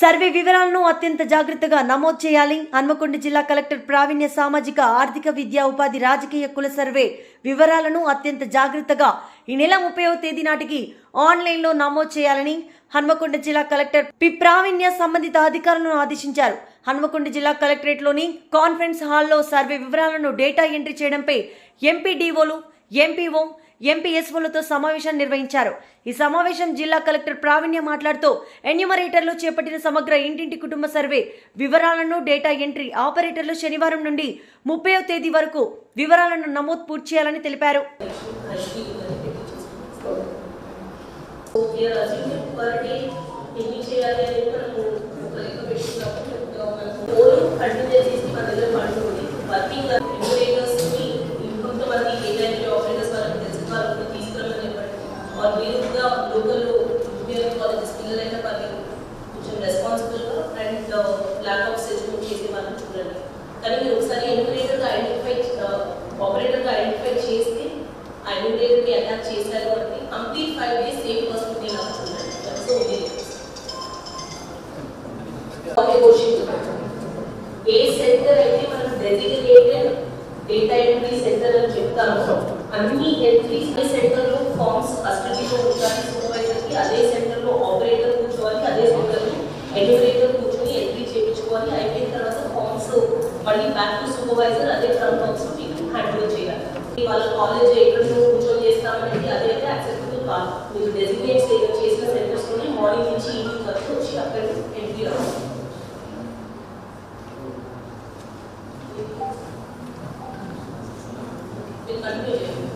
Survey వివరాలను అత్యంత జాగ్రత్తగా నమోదు చేయాలి. హన్మకొండ జిల్లా కలెక్టర్ ప్రావీణ్య సామాజిక ఆర్థిక విద్యా ఉపాధి రాజకీయ కుల సర్వే వివరాలను అత్యంత జాగ్రత్తగా ఈ నెల ముప్పైవ తేదీ నాటికి ఆన్లైన్లో నమోదు చేయాలని హన్మకొండ జిల్లా కలెక్టర్ పి. ప్రావీణ్య సంబంధిత అధికారులను ఆదేశించారు. హన్మకొండ జిల్లా కలెక్టరేట్లోని కాన్ఫరెన్స్ హాల్లో సర్వే వివరాలను డేటా ఎంట్రీ చేయడంపై ఎంపీడీఓలు ఎంపీఓ ఎంపీఎస్ఓలతో సమావేశం నిర్వహించారు. ఈ సమావేశం జిల్లా కలెక్టర్ ప్రావీణ్య మాట్లాడుతూ ఎన్యూమరేటర్లు చేపట్టిన సమగ్ర ఇంటింటి కుటుంబ సర్వే వివరాలను డేటా ఎంట్రీ ఆపరేటర్లు శనివారం నుండి ముప్పైవ తేదీ వరకు వివరాలను నమోదు పూర్తి చేయాలని తెలిపారు. వీఆర్ ఐడెంటిఫై ఆపరేటర్గా ఐడెంటిఫై చేస్తే ఐడెంటిటీ ఎన్యుమరేటర్ని అటాచ్ చేశారు అంటే complete five days same person నేను చూడండి సో ఏ సెంటర్ అయితే మనం డెసిగ్నేటెడ్ డేటా ఎంట్రీ సెంటర్ అని చెప్తామో అన్ని ఎంట్రీస్ సెంటర్లో ఫార్మ్స్ కస్టడీలో ఉండాలి సూపర్వైజర్కి అదే సెంటర్లో మళ్ళీ బ్యాక్ టు సూపర్వైజర్ అదే ఫ్రంట్ ఫార్మ్స్ మీకు హ్యాండిల్ చేయాలి వాళ్ళ కాలేజ్ ఎక్కడ కూర్చొని చేస్తామంటే అదే అయితే యాక్సెప్టబుల్ కాదు మీరు డెసిగ్నేట్ చేసిన సెంటర్స్ లోనే మార్నింగ్ నుంచి ఈవినింగ్ వరకు వచ్చి అక్కడ ఎంట్రీ అవ్వాలి మీరు కంటిన్యూ చేయండి